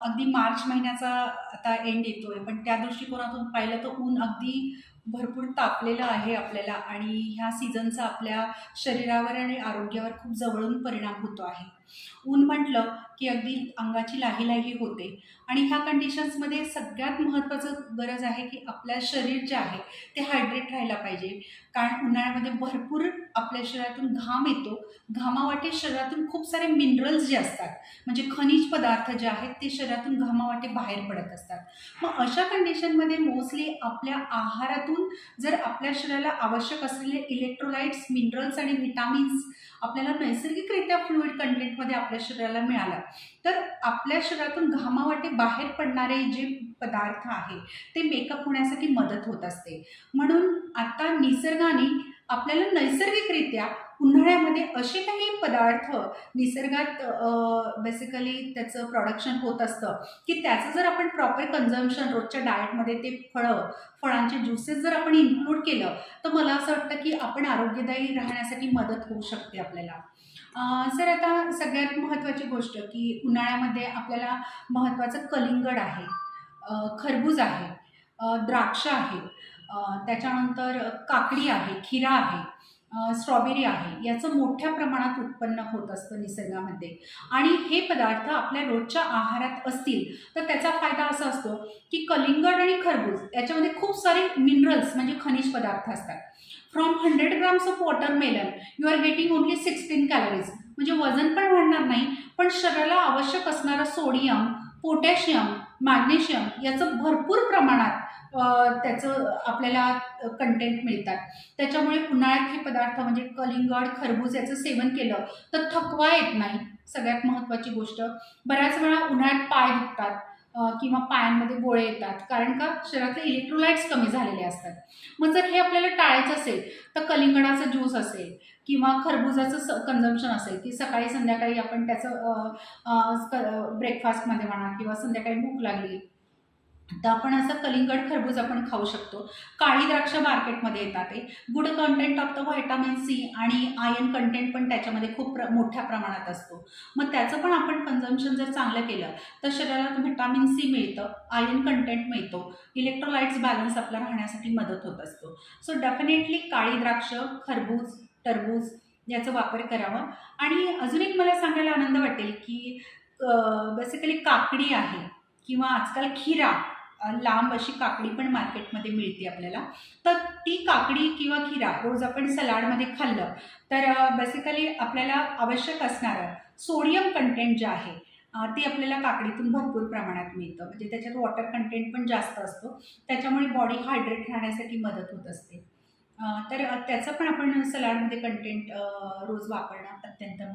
अगदी मार्च महिन्याचा आता एंड येतोय. पण त्या दृष्टिकोनातून पाहिलं तर ऊन अगदी भरपूर तापलेलं आहे आपल्याला आणि ह्या सीझनचा आपल्या शरीरावर आणि आरोग्यावर खूप जवळून परिणाम होतो आहे. ऊन म्हटलं की अगदी अंगाची लाही लाही होते. आणि ह्या कंडिशन्समध्ये सगळ्यात महत्त्वाचं गरज आहे की आपल्या शरीर जे आहे ते हायड्रेट राहायला पाहिजे. कारण उन्हाळ्यामध्ये भरपूर आपल्या शरीरातून घाम येतो. घामावाटे शरीरातून खूप सारे मिनरल्स जे असतात म्हणजे खनिज पदार्थ जे आहेत ते शरीरातून घामावाटे बाहेर पडत असतात. मग अशा कंडिशनमध्ये मोस्टली आपल्या आहारातून जर आपल्या शरीराला आवश्यक असलेले इलेक्ट्रोलाइट्स मिनरल्स आणि व्हिटॅमिन्स आपल्याला नैसर्गिकरित्या फ्लुईड कंटेंटमध्ये आपल्या शरीराला मिळाला. तर आपल्या शरीरातून घामावाटे बाहेर पडणारे जे पदार्थ आहे ते मेकअप होण्यासाठी मदत होत असते. म्हणून आता निसर्गाने आपल्याला नैसर्गिकरित्या उन्हाळ्यामध्ये असे काही पदार्थ निसर्गात बेसिकली त्याचं प्रोडक्शन होत असतं की त्याचं जर आपण प्रॉपर कन्झम्पशन रोजच्या डाएटमध्ये ते फळं फळांचे ज्युसेस जर आपण इन्क्लूड केलं तर मला असं वाटतं की आपण आरोग्यदायी राहण्यासाठी मदत होऊ शकते आपल्याला. सर आता सगळ्यात महत्त्वाची गोष्ट की उन्हाळ्यामध्ये आपल्याला महत्त्वाचं कलिंगड आहे खरबूज आहे द्राक्ष आहे त्याच्यानंतर काकडी आहे खिरा आहे स्ट्रॉबेरी आहे याचं मोठ्या प्रमाणात उत्पन्न होत असतं निसर्गामध्ये. आणि हे पदार्थ आपल्या रोजच्या आहारात असतील तर त्याचा फायदा असा असतो की कलिंगड आणि खरबूज याच्यामध्ये खूप सारे मिनरल्स म्हणजे खनिज पदार्थ असतात. From hundred grams of watermelon you are getting only sixteen calories म्हणजे वजन पण वाढणार नाही पण शरीराला आवश्यक असणारं सोडियम पोटॅशियम मॅग्नेशियम याचं भरपूर प्रमाण त्याचं आपल्याला कंटेंट मिळतात. त्याच्यामुळे उन्हाळ्यात हे पदार्थ म्हणजे कलिंगड खरबूज याचं सेवन केलं तर थकवा येत नाही. सगळ्यात महत्त्वाची गोष्ट. बऱ्याच वेळा उन्हाळ्यात पाय दुखतात किंवा पायांमध्ये गोळे येतात. कारण का? शरीरातले इलेक्ट्रोलाइट्स कमी झालेले असतात. मग जर हे आपल्याला टाळायचं असेल तर कलिंगडाचा ज्यूस असेल किंवा खरबुजाचं स कन्झम्पशन असेल की सकाळी संध्याकाळी आपण त्याचं ब्रेकफास्टमध्ये म्हणा किंवा संध्याकाळी भूक लागली तर आपण असं कलिंगड खरबूज आपण खाऊ शकतो. काळी द्राक्ष मार्केटमध्ये येतात ते. Good content of the vitamin C आणि आयन कंटेंट पण त्याच्यामध्ये खूप प्र मोठ्या प्रमाणात असतो. मग त्याचं पण आपण कन्झम्पशन जर चांगलं केलं तर शरीराला व्हिटॅमिन सी मिळतं आयन कंटेंट मिळतो. इलेक्ट्रोलाइट्स बॅलन्स आपला राहण्यासाठी मदत होत असतो. सो डेफिनेटली काळी द्राक्ष खरबूज टरबूज याचा वापर करावा. आणि अजून एक मला सांगायला आनंद वाटेल की बेसिकली काकडी आहे किंवा आजकाल खिरा लांब अशी काकडी पण मार्केटमध्ये मिळते आपल्याला. तर ती काकडी किंवा खिरा रोज आपण सलाडमध्ये खाल्लं तर बेसिकली आपल्याला आवश्यक असणारं सोडियम कंटेंट जे आहे ते आपल्याला काकडीतून भरपूर प्रमाणात मिळतं. म्हणजे त्याच्यात वॉटर कंटेंट पण जास्त असतो. त्याच्यामुळे बॉडी हायड्रेट राहण्यासाठी मदत होत असते. तर त्याचं पण आपण सलाडमध्ये कंटेंट रोज वापरणं अत्यंत